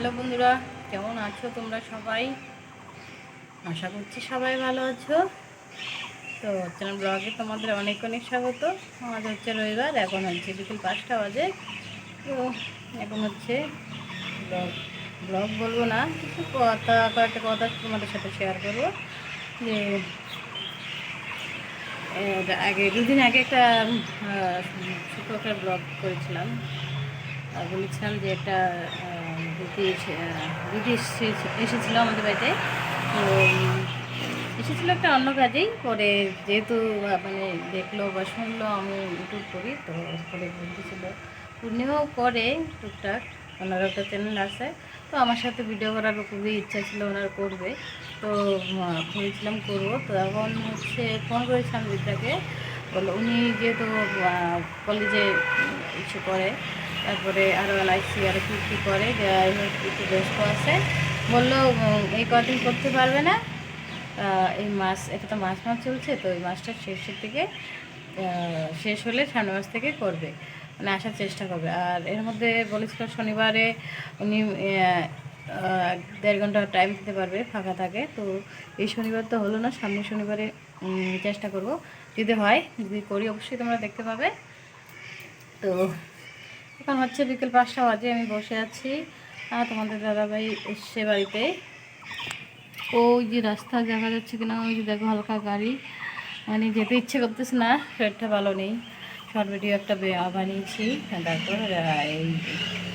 Hello বন্ধুরা, কেমন আছো তোমরা সবাই? আশা করছি সবাই ভালো আছো। তো চ্যানেল ব্লগে তোমাদের অনেক অনেক স্বাগত। আজ হচ্ছে রবিবার, এখন হচ্ছে বিকেল পাঁচটা বাজে। তো এখন হচ্ছে ব্লগ ব্লগ বলব না, কিছু কথা, কয়েকটা কথা তোমাদের সাথে শেয়ার করব। যে আগে, দুদিন আগে একটা ছোটো একটা ব্লগ করেছিলাম। বলেছিলাম যে একটা দিদি এসেছিল আমাদের বাড়িতে। তো এসেছিল একটা অন্য কাজেই পরে যেহেতু মানে দেখল বা শুনলো আমি ইউটিউব করি তো পরে বলতেছিল পূর্ণিমাও করে টুকটাক ওনার একটা চ্যানেল আছে। তো আমার সাথে ভিডিও করার খুবই ইচ্ছা ছিল ওনার করবে। তো আহ, করব। তো এখন হচ্ছে ফোন করেছিলাম দিদাকে বলল উনি যেহেতু কলেজে ইচ্ছে করে তারপরে আরও এলআইসি আর কী কী করে একটু ব্যস্ত আছে। বলল এই কদিন করতে পারবে না। এই মাস, এটা তো মাস মাস চলছে, তো এই মাসটা শেষের দিকে শেষ হলে সামনের মাস থেকে করবে মানে আসার চেষ্টা করবে। আর এর মধ্যে বলেছিল শনিবারে উনি দেড় ঘণ্টা টাইম দিতে পারবে, ফাঁকা থাকে। তো এই শনিবার তো হলো না, সামনের শনিবারে চেষ্টা করব। যদি হয়, যদি করি, অবশ্যই তোমরা দেখতে পাবে। তো এখন হচ্ছে বিকেল পাঁচটা বাজে, আমি বসে আছি তোমাদের দাদাভাই এসছে বাড়িতে। ওই যে রাস্তা দেখা যাচ্ছে কিনা, ওই যে দেখো হালকা গাড়ি। মানে যেতে ইচ্ছে করতেছে না, শরীরটা ভালো নেই। শর্ট ভিডিও একটা বানিয়েছি তারপর এই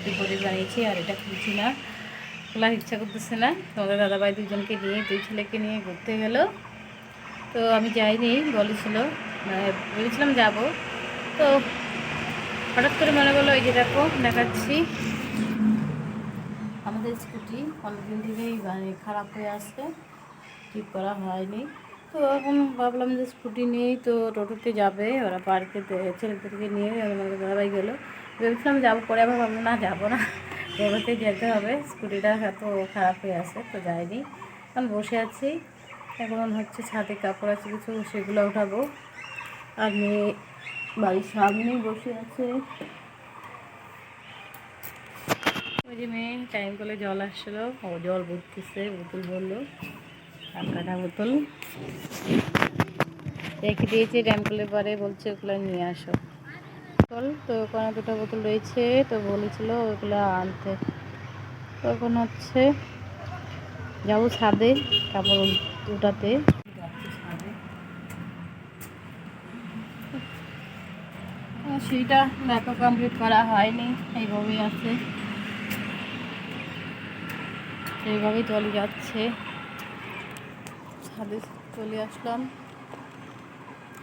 বিপরীত বানিয়েছি আর এটা খুলছি না। খোলার ইচ্ছা করতেছে না। তোমাদের দাদাভাই দুজনকে নিয়ে, দুই ছেলেকে নিয়ে ঘুরতে গেল। তো আমি যাইনি, বলেছিল মানে ভেবেছিলাম যাব। তো হঠাৎ করে মনে করল এই যে দেখো, দেখাচ্ছি। আমাদের স্কুটি অনেকদিন থেকেই মানে খারাপ হয়ে আসছে, ঠিক করা হয়নি। তো এখন ভাবলাম যে স্কুটি নিয়েই তো টোটোতে যাবে, ওরা পার্কে ছেলেদেরকে নিয়ে ওরা আমাদের দাদাভাই গেলো। ভেবেছিলাম যাব, পরে আবার ভাবলাম, না, যাব না। টোটোতে যেতে হবে, স্কুটিটা এত খারাপ হয়ে আসে তো যাইনি। এখন বসে আছি, এখন হচ্ছে ছাদে কাপড় আছে কিছু, সেগুলো উঠাবো। আর মেয়ে বাড়ির সামনেই বসে আছে। ওই যে মেয়ে টাইম করে জল আসছিল ও জল ভরতেছে বোতল বলল কাটা বোতল। রেখে দিয়েছি টাইম করলে পরে বলছে ওগুলো নিয়ে আসো। বোতল, তো ওখানে দুটো বোতল রয়েছে, তো বলেছিল ওগুলো আনতে। তখন হচ্ছে, যাব ছাদে, কাপড় উঠাতে যাচ্ছি ছাদে আর সেইটা দেখো কমপ্লিট করা হয়নি, এইভাবেই আছে। এইভাবেই চলে যাচ্ছে। ছাদে চলে আসলাম,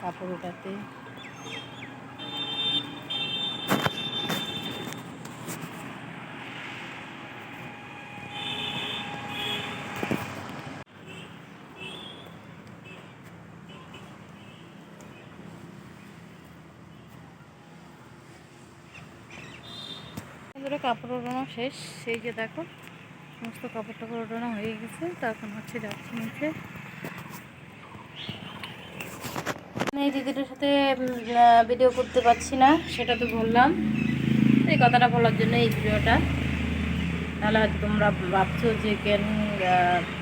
কাপড় ওটাতে বন্ধুরা কাপড় ওড়ানো শেষ। সেই যে দেখো, সমস্ত কাপড় টাপড় ওড়ানো হয়ে গেছে। তো এখন হচ্ছে যাচ্ছি নিচে। এই দিদিটার সাথে ভিডিও করতে পারছি না, সেটা তো বললাম। এই কথাটা বলার জন্য এই ভিডিওটা। তাহলে হয়তো তোমরা ভাবছ যে কেন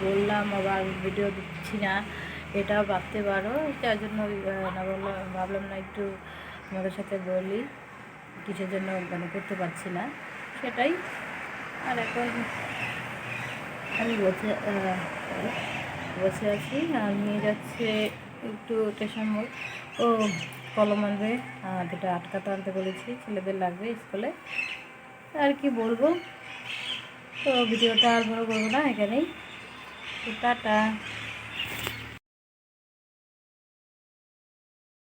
বললাম, আবার ভিডিও দিচ্ছি না। এটাও ভাবতে পারো। তার জন্য না বললাম, ভাবলাম না একটু তোমাদের সাথে বলি। কিসের জন্য মানে করতে পারছি না। সেটাই। আর এখন আমি বসে বসে আছি। আর নিয়ে যাচ্ছে একটু স্টেশন মোড়। ও কলম আনবে দুটো আটকাতে আনতে বলেছি, ছেলেদের লাগবে স্কুলে। আর কি বলব? তো ভিডিওটা আর বড় করব না এখানেই। টাটা।